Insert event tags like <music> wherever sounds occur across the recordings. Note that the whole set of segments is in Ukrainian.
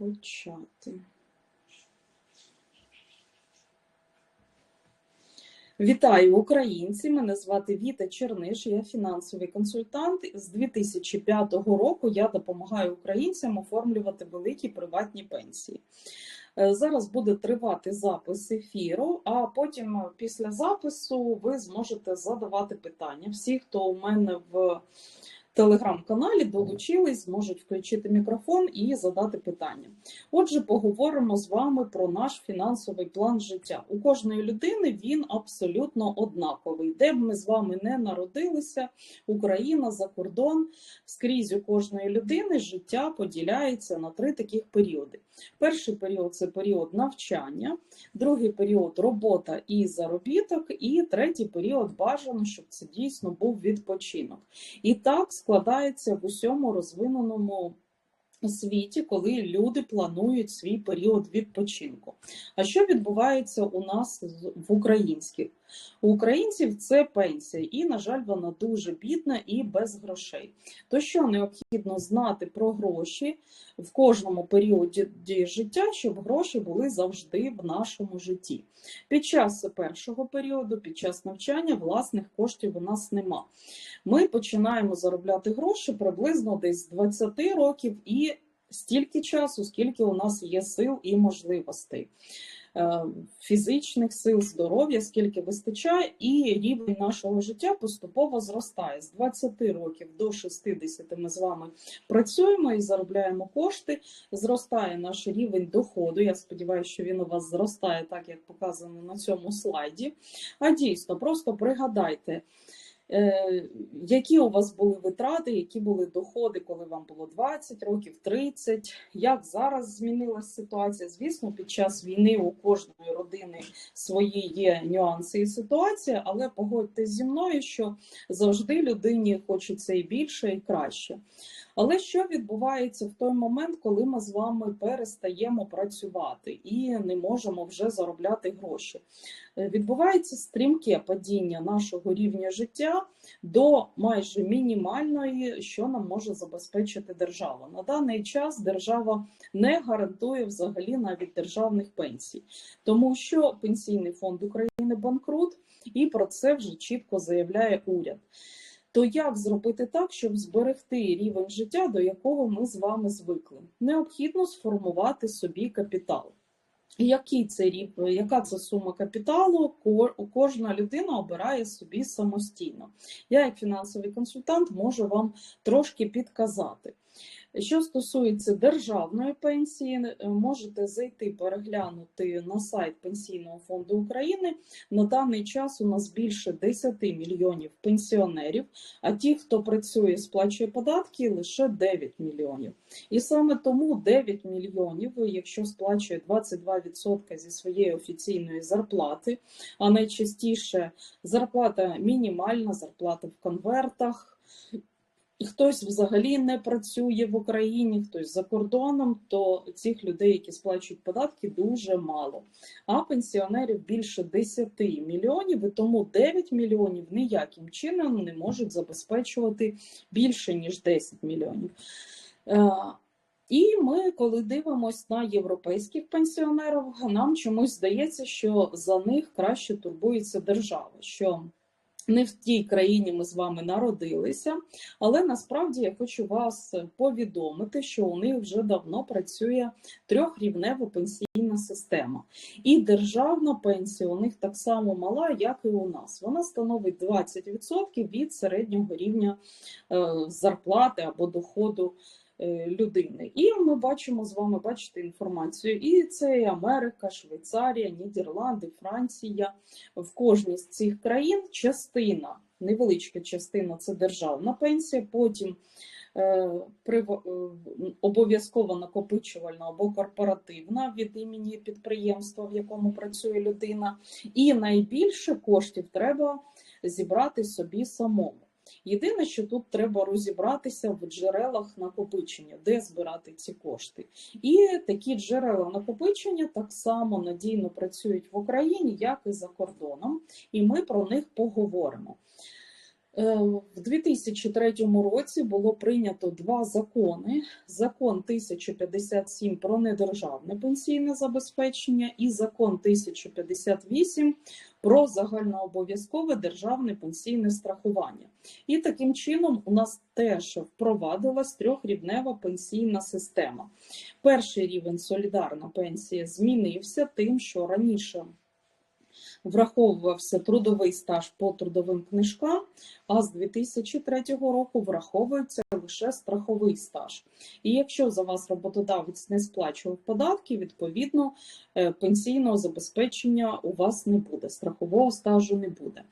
почати. Вітаю українці! Мене звати Віта Черниш, я фінансовий консультант. З 2005 року я допомагаю українцям оформлювати великі приватні пенсії. Е, Зараз буде тривати запис ефіру, а потім е, після запису ви зможете задавати питання. Всі, хто у мене в телеграм-каналі долучились, зможуть включити мікрофон і задати питання. Отже, поговоримо з вами про наш фінансовий план життя. У кожної людини він абсолютно однаковий. Де б ми з вами не народилися, Україна за кордон, скрізь у кожної людини життя поділяється на три таких періоди. Перший період це період навчання, другий період робота і заробіток, і третій період бажано, щоб це дійсно був відпочинок. І так складається в усьому розвиненому світі, коли люди планують свій період відпочинку. А що відбувається у нас в українських? У українців це пенсія, і, на жаль, вона дуже бідна і без грошей. То що необхідно знати про гроші в кожному періоді життя, щоб гроші були завжди в нашому житті. Під час першого періоду, під час навчання, власних коштів у нас нема. Ми починаємо заробляти гроші приблизно десь з 20 років і стільки часу, скільки у нас є сил і можливостей. Е, Фізичних сил, здоров'я, скільки вистачає, і рівень нашого життя поступово зростає. З 20 років до 60 ми з вами працюємо і заробляємо кошти. Зростає наш рівень доходу. Я сподіваюся, що він у вас зростає так, як показано на цьому слайді. А дійсно, просто пригадайте, які у вас були витрати, які були доходи, коли вам було 20 років, 30, як зараз змінилася ситуація. Звісно, під час війни у кожної родини свої є нюанси і ситуація, але погодьтесь зі мною, що завжди людині хочеться і більше, і краще. Але що відбувається в той момент, коли ми з вами перестаємо працювати і не можемо вже заробляти гроші? Е, Відбувається стрімке падіння нашого рівня життя до майже мінімальної, що нам може забезпечити держава. На даний час держава не гарантує взагалі навіть державних пенсій, тому що пенсійний фонд України банкрут, і про це вже чітко заявляє уряд. То як зробити так, щоб зберегти рівень життя, до якого ми з вами звикли? Необхідно сформувати собі капітал. Який це рівень, яка це сума капіталу? ко- Кожна людина обирає собі самостійно. Я, як фінансовий консультант, можу вам трошки підказати. Що стосується державної пенсії, е, можете зайти переглянути на сайт Пенсійного фонду України. На даний час у нас більше 10 мільйонів пенсіонерів, а ті, хто працює, сплачує податки, лише 9 мільйонів. І саме тому 9 мільйонів, якщо сплачує 22% зі своєї офіційної зарплати, а найчастіше зарплата мінімальна, зарплата в конвертах. Хтось взагалі не працює в Україні, хтось за кордоном, то цих людей, які сплачують податки, дуже мало. А пенсіонерів більше 10 мільйонів, і тому 9 мільйонів ніяким чином не можуть забезпечувати більше ніж 10 мільйонів. Е, І ми, коли дивимося на європейських пенсіонерів, нам чомусь здається, що за них краще турбується держава. що не в тій країні ми з вами народилися, але насправді я хочу вас повідомити, що у них вже давно працює трьохрівнева пенсійна система. І державна пенсія у них так само мала, як і у нас. Вона становить 20% від середнього рівня е, зарплати або доходу людини. І ми бачимо з вами, бачите інформацію. І це і Америка, Швейцарія, Нідерланди, Франція. В кожній з цих країн частина, невеличка частина це державна пенсія, потім е, е, обов'язково накопичувальна або корпоративна від імені підприємства, в якому працює людина. І найбільше коштів треба зібрати собі самому. Єдине, що тут треба розібратися в джерелах накопичення, де збирати ці кошти. І такі джерела накопичення так само надійно працюють в Україні, як і за кордоном, і ми про них поговоримо. Е, В 2003 році було прийнято два закони: закон 1057 про недержавне пенсійне забезпечення і закон 1058 про загальнообов'язкове державне пенсійне страхування. І таким чином у нас теж впровадилась трьохрівнева пенсійна система. Перший рівень солідарна пенсія змінився тим, що раніше враховувався трудовий стаж по трудовим книжкам, а з 2003 року враховується лише страховий стаж. І якщо за вас роботодавець не сплачував податки, відповідно е, пенсійного забезпечення у вас не буде, страхового стажу не буде.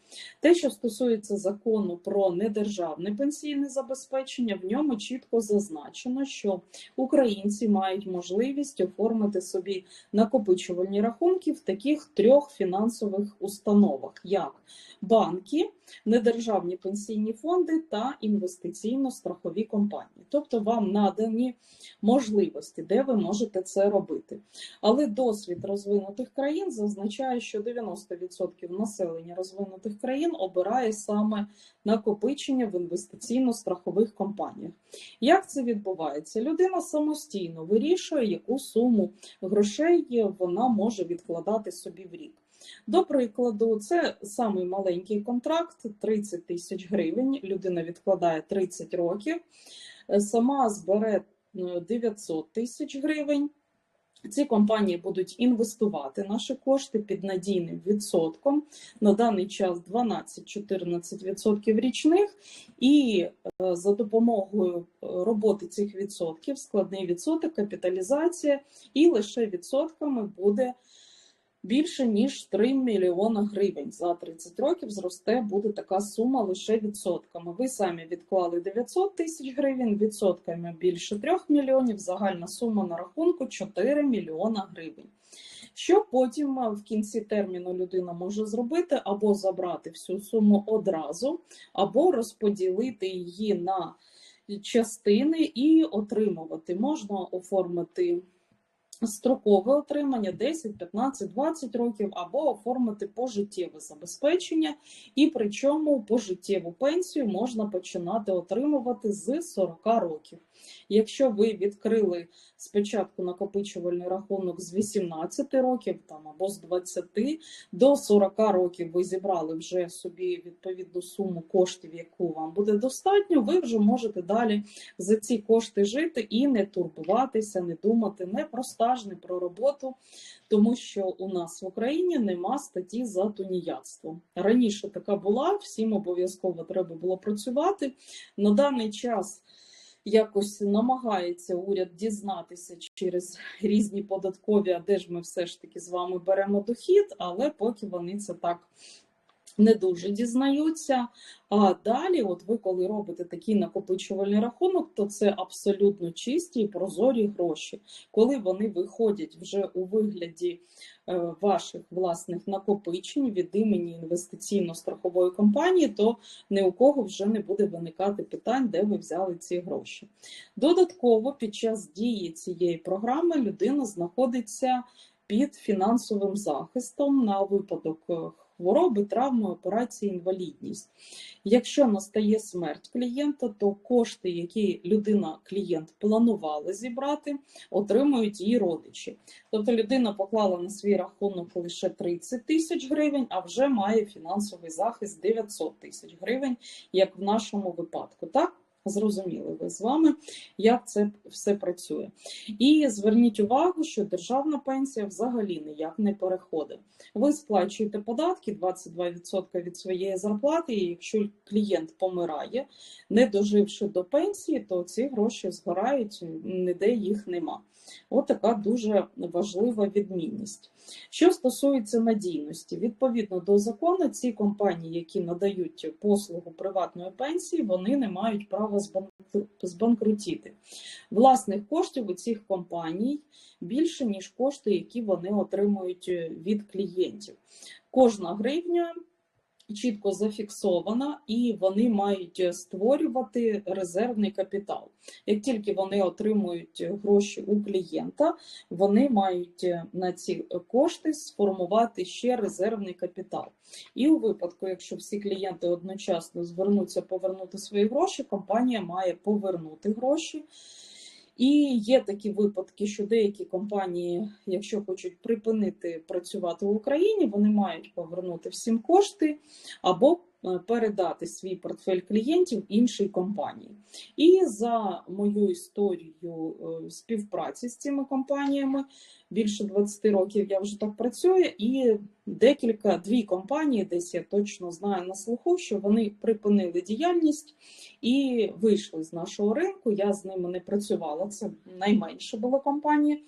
Те, що стосується закону про недержавне пенсійне забезпечення, в ньому чітко зазначено, що українці мають можливість оформити собі накопичувальні рахунки в таких трьох фінансових установах, як банки, недержавні пенсійні фонди та інвестиційно-страхові компанії. Тобто вам надані можливості, де ви можете це робити. Але досвід розвинутих країн зазначає, що 90% населення розвинутих країн обирає саме накопичення в інвестиційно-страхових компаніях. Як це відбувається? Людина самостійно вирішує, яку суму грошей вона може відкладати собі в рік. До прикладу, це самий маленький контракт 30 тисяч гривень. Людина відкладає 30 років, сама збере е, 900 тисяч гривень. Ці компанії будуть інвестувати наші кошти під надійним відсотком на даний час 12-14% річних, і е, за допомогою роботи цих відсотків, складний відсоток, капіталізація, і лише відсотками буде більше ніж 3 мільйона гривень. За 30 років зросте буде така сума лише відсотками. Ви самі відклали 900 тисяч гривень, відсотками більше 3 мільйонів. Загальна сума на рахунку 4 мільйона гривень. Що потім в кінці терміну людина може зробити або забрати всю суму одразу, або розподілити її на частини і отримувати. Можна оформити строкове отримання 10, 15, 20 років, або оформити пожиттєве забезпечення, і причому пожиттєву пенсію можна починати отримувати з 40 років. Якщо ви відкрили спочатку накопичувальний рахунок з 18 років там або з 20 до 40 років ви зібрали вже собі відповідну суму коштів, яку вам буде достатньо, ви вже можете далі за ці кошти жити і не турбуватися, не думати не про стаж, не про роботу, тому що у нас в Україні нема статті за тунеядство. Раніше така була, всім обов'язково треба було працювати. На даний час якось намагається уряд дізнатися через різні податкові, а де ж ми все ж таки з вами беремо дохід, але поки вони це так. Не дуже дізнаються. А далі, от ви коли робите такий накопичувальний рахунок, то це абсолютно чисті і прозорі гроші. Коли вони виходять вже у вигляді е, ваших власних накопичень від імені інвестиційно-страхової компанії, то ні у кого вже не буде виникати питань, де ви взяли ці гроші. Додатково, під час дії цієї програми людина знаходиться під фінансовим захистом на випадок е, хвороби, травми, операції, інвалідність. Якщо настає смерть клієнта, то кошти, які людина, клієнт планувала зібрати, отримують її родичі. Тобто людина поклала на свій рахунок лише 30 тисяч гривень, а вже має фінансовий захист 900 тисяч гривень, як в нашому випадку. Так? Зрозуміли ви з вами, як це все працює. І зверніть увагу, що державна пенсія взагалі ніяк не переходить. Ви сплачуєте податки 22% від своєї зарплати, і якщо клієнт помирає, не доживши до пенсії, то ці гроші згорають, ніде їх нема. От така дуже важлива відмінність. Що стосується надійності, відповідно до закону, ці компанії, які надають послугу приватної пенсії, вони не мають права збанкрутіти. Власних коштів у цих компаній більше, ніж кошти, які вони отримують від клієнтів. Кожна гривня чітко зафіксована, і вони мають створювати резервний капітал. Як тільки вони отримують гроші у клієнта, вони мають на ці кошти сформувати ще резервний капітал. І у випадку, якщо всі клієнти одночасно звернуться повернути свої гроші, компанія має повернути гроші. І є такі випадки, що деякі компанії, якщо хочуть припинити працювати в Україні, вони мають повернути всім кошти або передати свій портфель клієнтів іншій компанії. І за мою історію е, співпраці з цими компаніями більше 20 років я вже так працюю, і декілька дві компанії, десь я точно знаю на слуху, що вони припинили діяльність і вийшли з нашого ринку. Я з ними не працювала. Це найменша була компанія,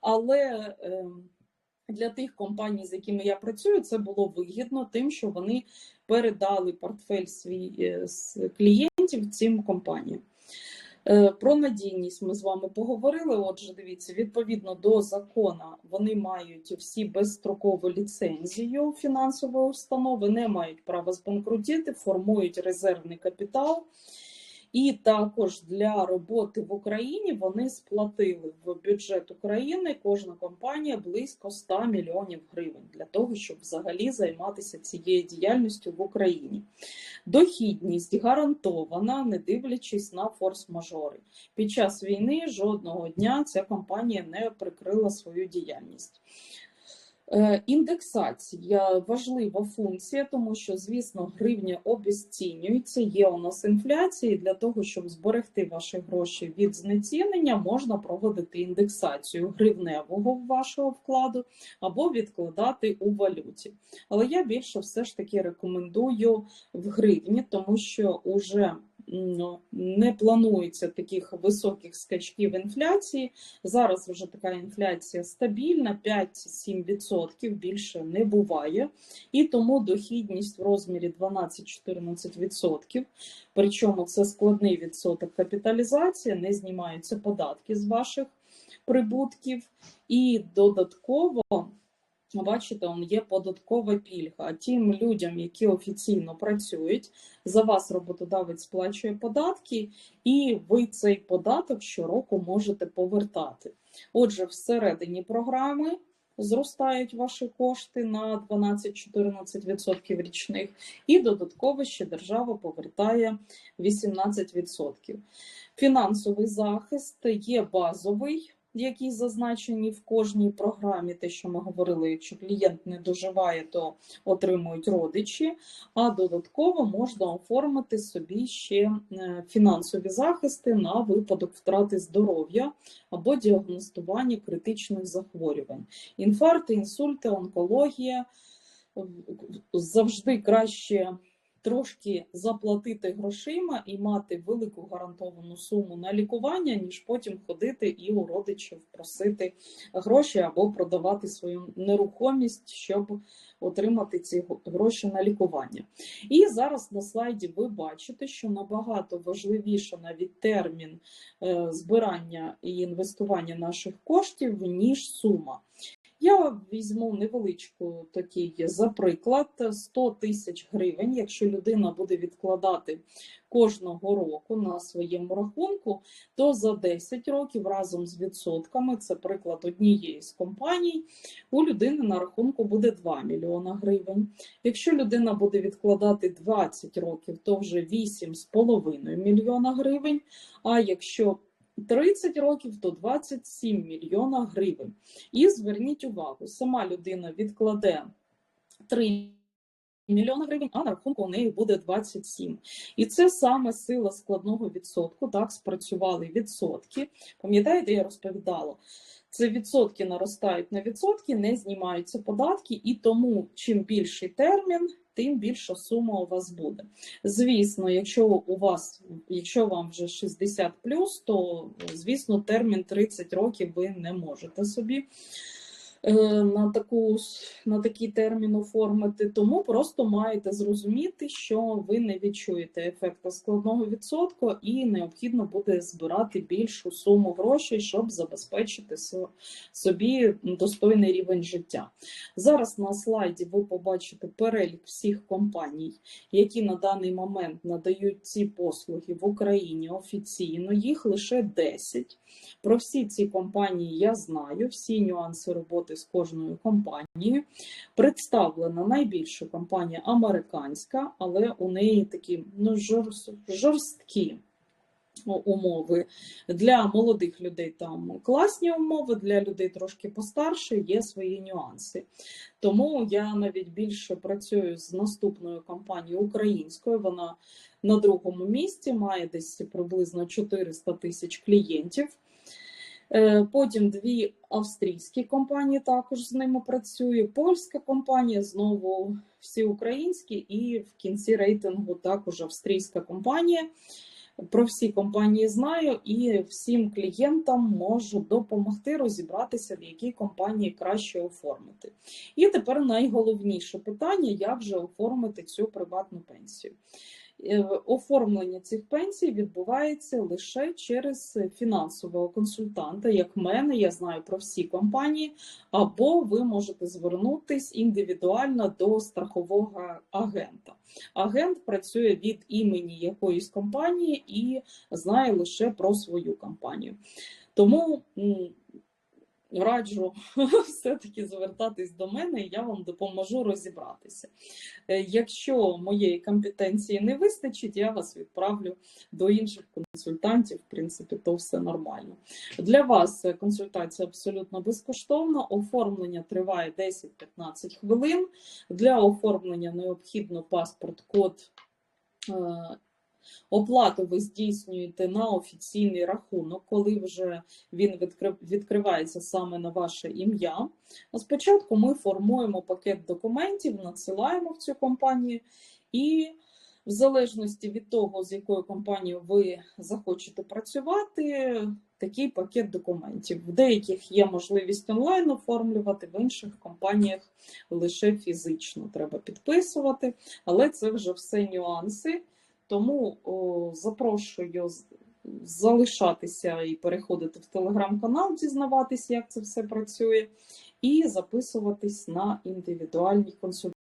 але ем, для тих компаній, з якими я працюю, це було вигідно, тим, що вони передали портфель свій е, з клієнтів цим компаніям. Е, про надійність ми з вами поговорили. Отже, дивіться, відповідно до закону, вони мають всі безстрокову ліцензію фінансової установи, не мають права збанкрутіти, формують резервний капітал. І також для роботи в Україні вони сплатили в бюджет України кожна компанія близько 100 мільйонів гривень для того, щоб взагалі займатися цією діяльністю в Україні. Дохідність гарантована, не дивлячись на форс-мажори. Під час війни жодного дня ця компанія не прикрила свою діяльність. Е, індексація важлива функція, тому що, звісно, гривня обесцінюється, є у нас інфляція, і для того, щоб зберегти ваші гроші від знецінення, можна проводити індексацію гривневого вашого вкладу або відкладати у валюті. Але я більше все ж таки рекомендую в гривні, тому що уже не планується таких високих скачків інфляції. Зараз вже така інфляція стабільна, 5-7% більше не буває, і тому дохідність в розмірі 12-14%. Причому це складний відсоток капіталізації, не знімаються податки з ваших прибутків, і додатково. Бачите, он є податкова пільга. Тим людям, які офіційно працюють, за вас роботодавець сплачує податки, і ви цей податок щороку можете повертати. Отже, всередині програми зростають ваші кошти на 12-14% річних, і додатково ще держава повертає 18%. Фінансовий захист є базовий які зазначені в кожній програмі, те, що ми говорили, якщо клієнт не доживає, то отримують родичі, а додатково можна оформити собі ще е, фінансові захисти на випадок втрати здоров'я або діагностування критичних захворювань. Інфаркти, інсульти, онкологія завжди краще трошки заплатити грошима і мати велику гарантовану суму на лікування, ніж потім ходити і у родичів просити гроші або продавати свою нерухомість, щоб отримати ці гроші на лікування. І зараз на слайді ви бачите, що набагато важливіше навіть термін е, збирання і інвестування наших коштів, ніж сума. Я візьму невеличку такий за приклад 100 тисяч гривень. Якщо людина буде відкладати кожного року на своєму рахунку, то за 10 років разом з відсотками, це приклад однієї з компаній, у людини на рахунку буде 2 мільйона гривень. Якщо людина буде відкладати 20 років, то вже 8,5 мільйона гривень. А якщо 30 років то 27 мільйона гривень. І зверніть увагу, сама людина відкладе 3 мільйона гривень, а на рахунку у неї буде 27. І це саме сила складного відсотку. Так, спрацювали відсотки. Пам'ятаєте, я розповідала. Це відсотки наростають на відсотки, не знімаються податки, і тому чим більший термін, тим більша сума у вас буде. Звісно, якщо у вас, якщо вам вже 60 то звісно, термін 30 років ви не можете собі на таку на такий термін оформити, тому просто маєте зрозуміти, що ви не відчуєте ефекту складного відсотку, і необхідно буде збирати більшу суму грошей, щоб забезпечити собі достойний рівень життя. Зараз на слайді ви побачите перелік всіх компаній, які на даний момент надають ці послуги в Україні офіційно. Їх лише 10. Про всі ці компанії я знаю, всі нюанси роботи з кожною компанією. Представлена найбільша компанія американська, але у неї такі ну, жорсткі умови. Для молодих людей там класні умови, для людей трошки постарше є свої нюанси. Тому я навіть більше працюю з наступною компанією українською. Вона на другому місці має десь приблизно 400 тисяч клієнтів. Е, Потім дві австрійські компанії також з ними працює. Польська компанія знову всі українські, і в кінці рейтингу також австрійська компанія. Про всі компанії знаю і всім клієнтам можу допомогти розібратися, в якій компанії краще оформити. І тепер найголовніше питання: як же оформити цю приватну пенсію. Е, Оформлення цих пенсій відбувається лише через фінансового консультанта, як мене, я знаю про всі компанії, або ви можете звернутись індивідуально до страхового агента. Агент працює від імені якоїсь компанії і знає лише про свою компанію. Тому раджу <laughs> все-таки звертатись до мене, і я вам допоможу розібратися. Е, Якщо моєї компетенції не вистачить, я вас відправлю до інших консультантів. В принципі, то все нормально. Для вас е, консультація абсолютно безкоштовна. Оформлення триває 10-15 хвилин. Для оформлення необхідно паспорт, код. Оплату ви здійснюєте на офіційний рахунок, коли вже він відкривається саме на ваше ім'я. Спочатку ми формуємо пакет документів, надсилаємо в цю компанію, і в залежності від того, з якою компанією ви захочете працювати, такий пакет документів. В деяких є можливість онлайн оформлювати, в інших компаніях лише фізично треба підписувати, але це вже все нюанси. Тому о, запрошую залишатися і переходити в телеграм-канал, дізнаватися, як це все працює, і записуватись на індивідуальні консультації.